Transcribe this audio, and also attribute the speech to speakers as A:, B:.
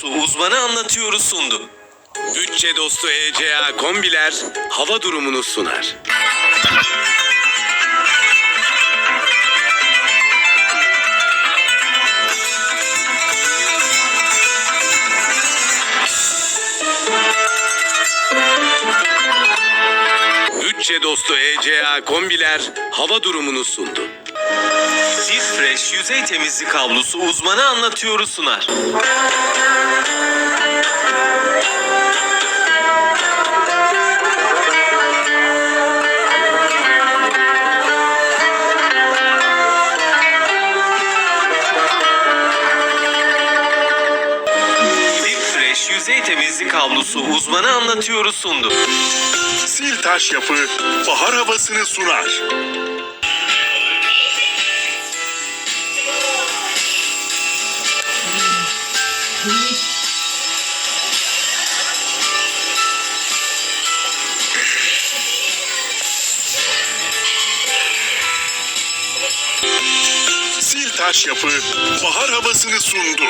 A: Su uzmanı anlatıyoruz sundu.
B: Bütçe dostu ECA kombiler hava durumunu sunar. Bütçe dostu ECA kombiler hava durumunu sundu.
A: Fresh yüzey temizlik kablosu uzmanı anlatıyoruz sunar. Yüzey temizlik kablosu uzmanı anlatıyoruz sundu.
C: Sil taş yapı bahar havasını sunar. Sil taş yapı bahar havasını sundu.